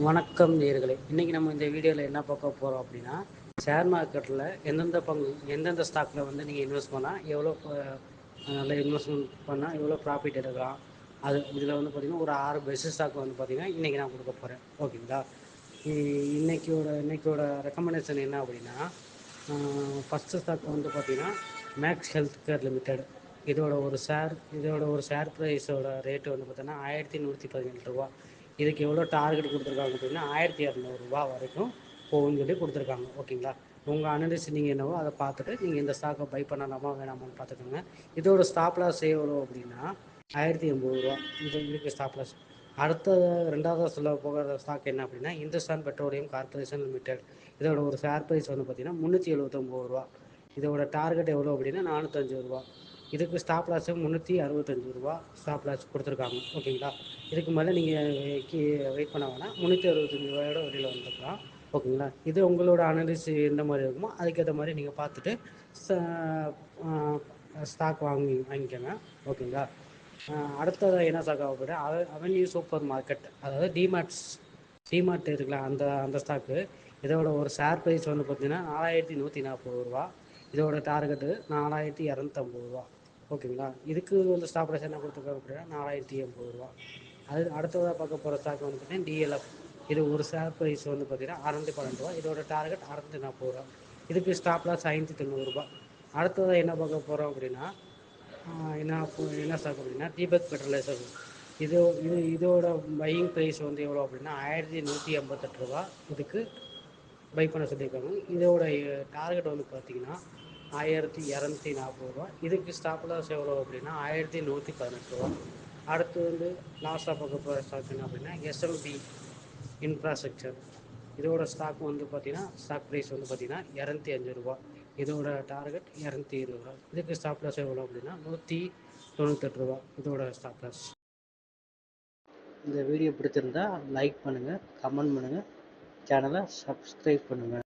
வணக்கம் நேர்களை. இன்றைக்கி நம்ம இந்த வீடியோவில் என்ன பார்க்க போகிறோம் அப்படின்னா ஷேர் மார்க்கெட்டில் எந்தெந்த பங்கு எந்தெந்த ஸ்டாக்கில் வந்து நீங்கள் இன்வெஸ்ட் பண்ணால் எவ்வளோ நல்ல இன்வெஸ்ட்மெண்ட் பண்ணால் எவ்வளோ ப்ராஃபிட் எடுக்கலாம். அது இதில் வந்து பார்த்திங்கன்னா ஒரு ஆறு பெஸ்ட் ஸ்டாக் வந்து பார்த்திங்கன்னா இன்றைக்கி நான் கொடுக்க போகிறேன் ஓகேங்களா? இ- இன்றைக்கியோட ரெக்கமெண்டேஷன் என்ன அப்படின்னா ஃபஸ்ட்டு ஸ்டாக் வந்து பார்த்திங்கன்னா மேக்ஸ் ஹெல்த் கேர் லிமிடெட் இதோட ஒரு ஷேர் இதோட ஒரு ஷேர் ப்ரைஸோட ரேட்டு வந்து பார்த்தீங்கன்னா ஆயிரத்தி நூற்றி பதினேழு ரூபா. இதுக்கு எவ்வளோ டார்கெட் கொடுத்துருக்காங்க அப்படின்னா ஆயிரத்தி இரநூறுபா வரைக்கும் போகும்னு சொல்லி கொடுத்துருக்காங்க. ஓகேங்களா? உங்கள் அனலிஸ்ட் நீங்கள் என்னவோ அதை பார்த்துட்டு நீங்கள் இந்த ஸ்டாக்கை பை பண்ணலாமா வேணாமான்னு பார்த்துக்கோங்க. இதோட ஸ்டாப் லாஸ் எவ்வளோ அப்படின்னா ஆயிரத்தி எண்பது ரூபா. இது இதுக்கு ஸ்டாப் லாஸ் அடுத்த ரெண்டாவது சொல்ல போகிற ஸ்டாக் என்ன அப்படின்னா இந்துஸ்தான் பெட்ரோலியம் கார்பரேஷன் லிமிடெட் இதோட ஒரு ஷேர் ப்ரைஸ் வந்து பார்த்தீங்கன்னா முந்நூற்றி எழுபத்தொம்போது ரூபா. இதோட டார்கெட் எவ்வளோ அப்படின்னா நானூற்றஞ்சு ரூபா. இதுக்கு ஸ்டாப் லாஸ் முந்நூற்றி அறுபத்தஞ்சு ரூபா ஸ்டாப் லாஸ் கொடுத்துருக்காங்க. ஓகேங்களா இதுக்கு மேலே நீங்கள் வெயிட் பண்ண வேணாம். முந்நூற்றி அறுபத்தஞ்சு ரூபாயோட வெளியில் வந்துருக்கலாம். ஓகேங்களா இது உங்களோட அனலிஸ் எந்த மாதிரி இருக்குமோ அதுக்கேற்ற மாதிரி நீங்கள் பார்த்துட்டு ஸ்டாக் வாங்கி வாங்கிக்கோங்க. ஓகேங்களா அடுத்ததாக அடுத்தது என்ன ஸ்டாக் ஆகப்போது அவென்யூ சூப்பர் மார்க்கெட் அதாவது டிமார்ட்ஸ் டிமார்ட் இருக்குல்ல அந்த அந்த ஸ்டாக்கு இதோட ஒரு ஷேர் ப்ரைஸ் வந்து பார்த்தீங்கன்னா நாலாயிரத்தி நூற்றி நாற்பது ரூபா. இதோட டார்கெட்டு நாலாயிரத்தி இரநூத்தம்பது ரூபா. ஓகேங்களா? இதுக்கு வந்து ஸ்டாப் ப்ரைஸ் என்ன கொடுத்துருக்காங்க அப்படின்னா நாலாயிரத்தி எண்பது ரூபா. அது அடுத்ததாக பார்க்க போகிற ஸ்டாக் வந்து பார்த்தீங்கன்னா டிஎல்எஃப் இது ஒரு ஷேர் ப்ரைஸ் வந்து பார்த்தீங்கன்னா அறநூற்றி பன்னெண்டு ரூபா. இதோட டார்கெட் அறநூற்றி நாற்பது ரூபா. இதுக்கு ஸ்டாப் லாஸ் ஐநூற்றி தொண்ணூறுரூபா அடுத்ததாக என்ன பார்க்க போகிறோம் அப்படின்னா என்ன என்ன ஸ்டாக் அப்படின்னா தீபக் பெட்ரோலைசர் இது இது இதோட பையிங் ப்ரைஸ் வந்து எவ்வளோ அப்படின்னா ஆயிரத்தி நூற்றி எண்பத்தெட்டு ரூபா. இதுக்கு பை பண்ண சொல்லியிருக்காங்க. இதோட டார்கெட் வந்து பார்த்தீங்கன்னா ஆயிரத்தி இரநூத்தி நாற்பது ரூபா. இதுக்கு ஸ்டாப் லாஸ் எவ்வளோ அப்படின்னா ஆயிரத்தி நூற்றி பதினெட்டு ரூபா. அடுத்து வந்து லாஸ்ட்டாக பார்க்க போகிற ஸ்டாக் என்ன அப்படின்னா எஸ்எல்பி இன்ஃப்ராஸ்ட்ரக்சர் இதோட ஸ்டாக் வந்து பார்த்தீங்கன்னா ஸ்டாக் ப்ரைஸ் வந்து பார்த்தீங்கன்னா இரநூத்தி அஞ்சு ரூபா. இதோட டார்கெட் இரநூத்தி இருபது ரூபா. இதுக்கு ஸ்டாப் லாஸ் எவ்வளோ அப்படின்னா நூற்றி தொண்ணூத்தெட்டு ரூபா. இதோட ஸ்டாப் லாஸ் இந்த வீடியோ பிடிச்சிருந்தா லைக் பண்ணுங்கள் கமெண்ட் பண்ணுங்கள் சேனலை சப்ஸ்கிரைப் பண்ணுங்கள்